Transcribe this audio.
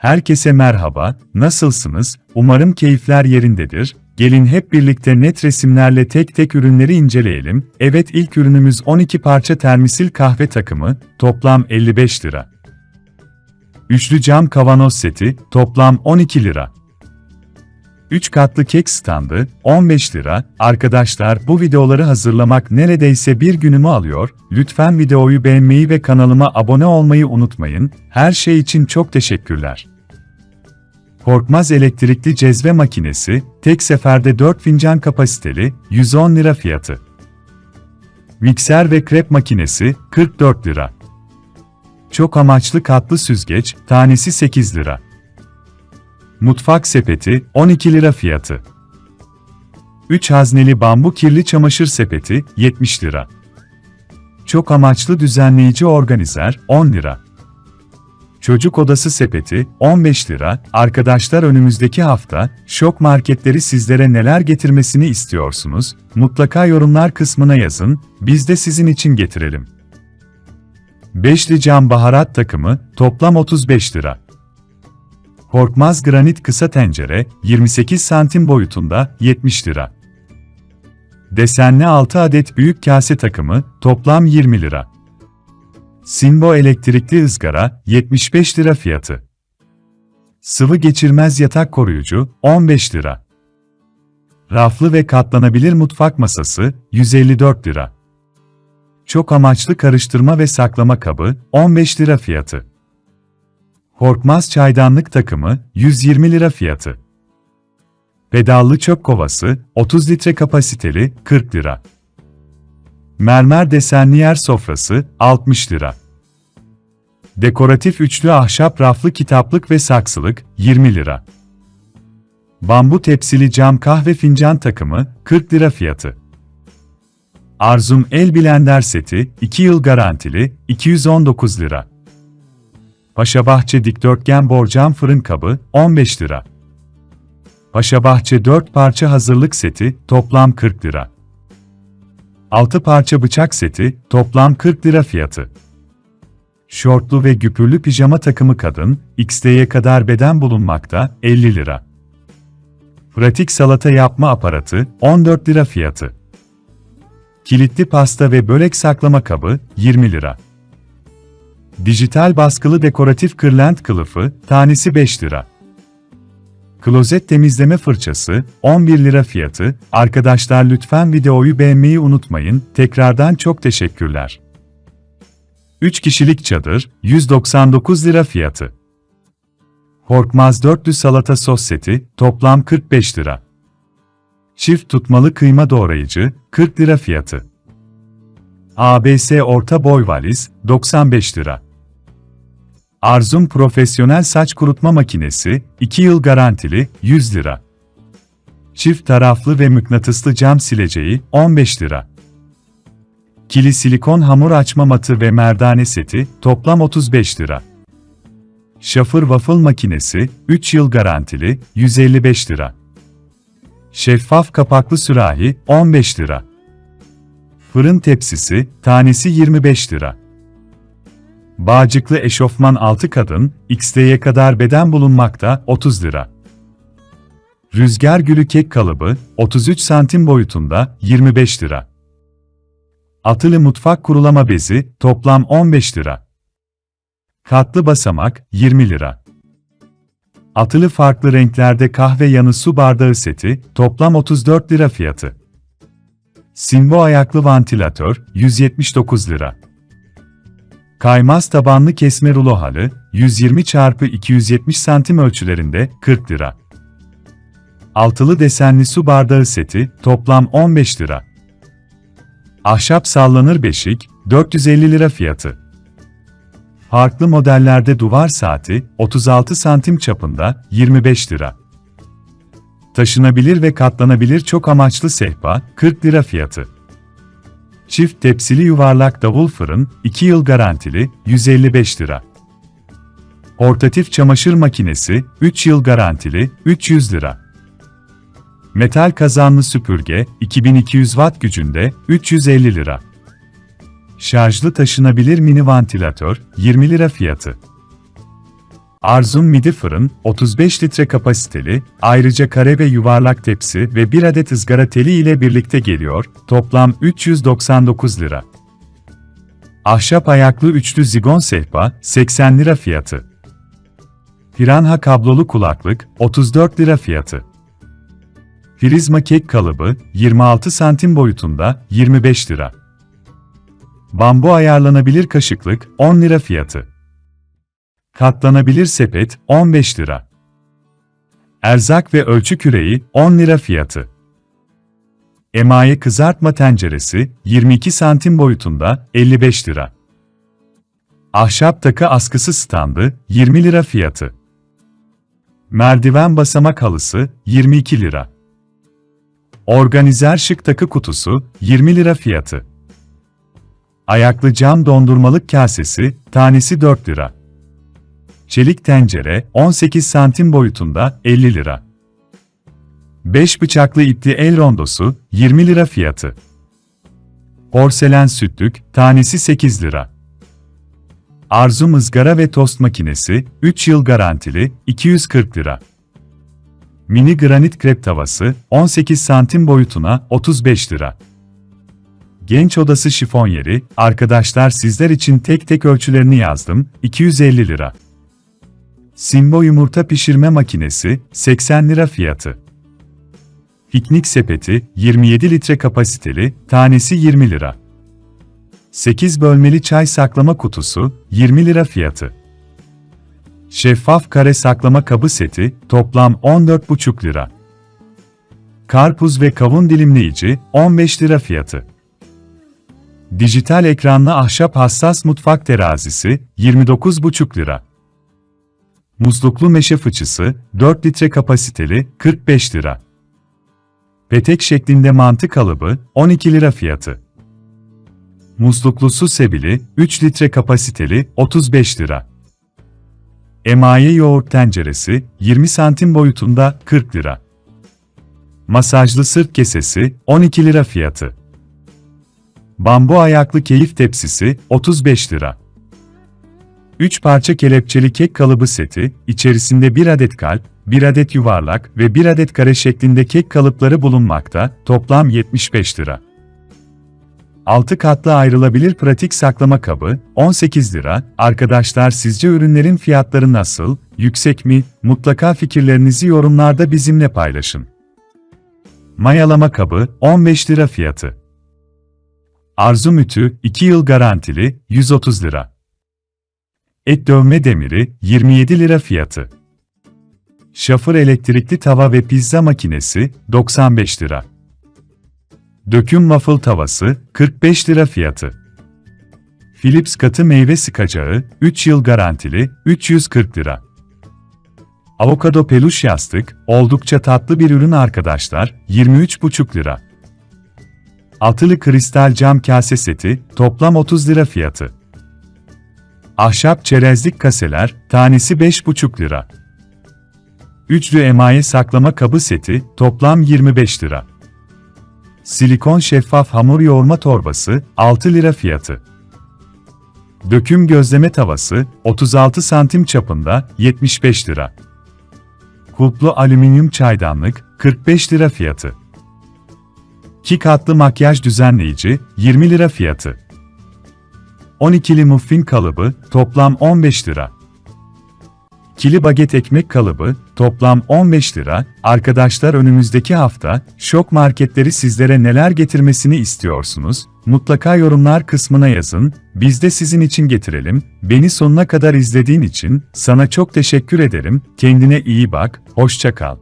Herkese merhaba, nasılsınız? Umarım keyifler yerindedir. Gelin hep birlikte net resimlerle tek tek ürünleri inceleyelim. Evet ilk ürünümüz 12 parça termisil kahve takımı, toplam 55 lira. Üçlü cam kavanoz seti, toplam 12 lira. 3 katlı kek standı, 15 lira. Arkadaşlar bu videoları hazırlamak neredeyse bir günümü alıyor. Lütfen videoyu beğenmeyi ve kanalıma abone olmayı unutmayın. Her şey için çok teşekkürler. Korkmaz elektrikli cezve makinesi, tek seferde 4 fincan kapasiteli, 110 lira fiyatı. Mikser ve krep makinesi, 44 lira. Çok amaçlı katlı süzgeç, tanesi 8 lira. Mutfak sepeti, 12 lira fiyatı. 3 hazneli bambu kirli çamaşır sepeti, 70 lira. Çok amaçlı düzenleyici organizer, 10 lira. Çocuk odası sepeti, 15 lira. Arkadaşlar önümüzdeki hafta, şok marketleri sizlere neler getirmesini istiyorsunuz? Mutlaka yorumlar kısmına yazın, biz de sizin için getirelim. Beşli cam baharat takımı, toplam 35 lira. Korkmaz granit kısa tencere, 28 santim boyutunda, 70 lira. Desenli 6 adet büyük kase takımı, toplam 20 lira. Simbo elektrikli ızgara, 75 lira fiyatı. Sıvı geçirmez yatak koruyucu, 15 lira. Raflı ve katlanabilir mutfak masası, 154 lira. Çok amaçlı karıştırma ve saklama kabı, 15 lira fiyatı. Korkmaz çaydanlık takımı, 120 lira fiyatı. Pedallı çöp kovası, 30 litre kapasiteli, 40 lira. Mermer desenli yer sofrası, 60 lira. Dekoratif üçlü ahşap raflı kitaplık ve saksılık, 20 lira. Bambu tepsili cam kahve fincan takımı, 40 lira fiyatı. Arzum el blender seti, 2 yıl garantili, 219 lira. Paşabahçe dikdörtgen borcam fırın kabı, 15 lira. Paşabahçe 4 parça hazırlık seti, toplam 40 lira. 6 parça bıçak seti, toplam 40 lira fiyatı. Şortlu ve güpürlü pijama takımı kadın, XD'ye kadar beden bulunmakta, 50 lira. Pratik salata yapma aparatı, 14 lira fiyatı. Kilitli pasta ve börek saklama kabı, 20 lira. Dijital baskılı dekoratif kırlent kılıfı, tanesi 5 lira. Klozet temizleme fırçası, 11 lira fiyatı. Arkadaşlar lütfen videoyu beğenmeyi unutmayın. Tekrardan çok teşekkürler. 3 kişilik çadır, 199 lira fiyatı. Korkmaz dörtlü salata sos seti, toplam 45 lira. Çift tutmalı kıyma doğrayıcı, 40 lira fiyatı. ABS orta boy valiz, 95 lira. Arzum profesyonel saç kurutma makinesi, 2 yıl garantili, 100 lira. Çift taraflı ve mıknatıslı cam sileceği, 15 lira. Kili silikon hamur açma matı ve merdane seti, toplam 35 lira. Şafır waffle makinesi, 3 yıl garantili, 155 lira. Şeffaf kapaklı sürahi, 15 lira. Fırın tepsisi, tanesi 25 lira. Bağcıklı eşofman 6 kadın, XD'ye kadar beden bulunmakta, 30 lira. Rüzgar gülü kek kalıbı, 33 santim boyutunda, 25 lira. Atılı mutfak kurulama bezi, toplam 15 lira. Katlı basamak, 20 lira. Atılı farklı renklerde kahve yanı su bardağı seti, toplam 34 lira fiyatı. Simbo ayaklı vantilatör, 179 lira. Kaymaz tabanlı kesme rulo halı, 120 x 270 santim ölçülerinde, 40 lira. Altılı desenli su bardağı seti, toplam 15 lira. Ahşap sallanır beşik, 450 lira fiyatı. Farklı modellerde duvar saati, 36 santim çapında, 25 lira. Taşınabilir ve katlanabilir çok amaçlı sehpa, 40 lira fiyatı. Çift tepsili yuvarlak davul fırın, 2 yıl garantili, 155 lira. Portatif çamaşır makinesi, 3 yıl garantili, 300 lira. Metal kazanlı süpürge, 2200 watt gücünde, 350 lira. Şarjlı taşınabilir mini vantilatör, 20 lira fiyatı. Arzum midi fırın, 35 litre kapasiteli, ayrıca kare ve yuvarlak tepsi ve bir adet ızgara teli ile birlikte geliyor, toplam 399 lira. Ahşap ayaklı üçlü zigon sehpa, 80 lira fiyatı. Piranha kablolu kulaklık, 34 lira fiyatı. Prizma kek kalıbı, 26 santim boyutunda, 25 lira. Bambu ayarlanabilir kaşıklık, 10 lira fiyatı. Katlanabilir sepet, 15 lira. Erzak ve ölçü küreği, 10 lira fiyatı. Emaye kızartma tenceresi, 22 santim boyutunda, 55 lira. Ahşap takı askısı standı, 20 lira fiyatı. Merdiven basamak halısı, 22 lira. Organizer şık takı kutusu, 20 lira fiyatı. Ayaklı cam dondurmalık kasesi, tanesi 4 lira. Çelik tencere, 18 santim boyutunda, 50 lira. 5 bıçaklı ipli el rondosu, 20 lira fiyatı. Porselen sütlük, tanesi 8 lira. Arzum ızgara ve tost makinesi, 3 yıl garantili, 240 lira. Mini granit krep tavası, 18 santim boyutuna, 35 lira. Genç odası şifonyeri, arkadaşlar sizler için tek tek ölçülerini yazdım, 250 lira. Simbo yumurta pişirme makinesi, 80 lira fiyatı. Piknik sepeti, 27 litre kapasiteli, tanesi 20 lira. 8 bölmeli çay saklama kutusu, 20 lira fiyatı. Şeffaf kare saklama kabı seti, toplam 14,5 lira. Karpuz ve kavun dilimleyici, 15 lira fiyatı. Dijital ekranlı ahşap hassas mutfak terazisi, 29,5 lira. Musluklu meşe fıçısı, 4 litre kapasiteli, 45 lira. Petek şeklinde mantı kalıbı, 12 lira fiyatı. Musluklu su sebili, 3 litre kapasiteli, 35 lira. Emaye yoğurt tenceresi, 20 santim boyutunda, 40 lira. Masajlı sırt kesesi, 12 lira fiyatı. Bambu ayaklı keyif tepsisi, 35 lira. 3 parça kelepçeli kek kalıbı seti, içerisinde 1 adet kalp, 1 adet yuvarlak ve 1 adet kare şeklinde kek kalıpları bulunmakta, toplam 75 lira. 6 katlı ayrılabilir pratik saklama kabı, 18 lira. Arkadaşlar sizce ürünlerin fiyatları nasıl, yüksek mi? Mutlaka fikirlerinizi yorumlarda bizimle paylaşın. Mayalama kabı, 15 lira fiyatı. Arzu mütü, 2 yıl garantili, 130 lira. Et dövme demiri, 27 lira fiyatı. Şafır elektrikli tava ve pizza makinesi, 95 lira. Döküm waffle tavası, 45 lira fiyatı. Philips katı meyve sıkacağı, 3 yıl garantili, 340 lira. Avokado peluş yastık, oldukça tatlı bir ürün arkadaşlar, 23,5 lira. Altılı kristal cam kase seti, toplam 30 lira fiyatı. Ahşap çerezlik kaseler, tanesi 5,5 lira. Üçlü emaye saklama kabı seti, toplam 25 lira. Silikon şeffaf hamur yoğurma torbası, 6 lira fiyatı. Döküm gözleme tavası, 36 santim çapında, 75 lira. Kulplu alüminyum çaydanlık, 45 lira fiyatı. 2 katlı makyaj düzenleyici, 20 lira fiyatı. 12'li muffin kalıbı, toplam 15 lira. Kili baget ekmek kalıbı, toplam 15 lira. Arkadaşlar önümüzdeki hafta, şok marketleri sizlere neler getirmesini istiyorsunuz? Mutlaka yorumlar kısmına yazın, biz de sizin için getirelim. Beni sonuna kadar izlediğin için, sana çok teşekkür ederim. Kendine iyi bak, hoşça kal.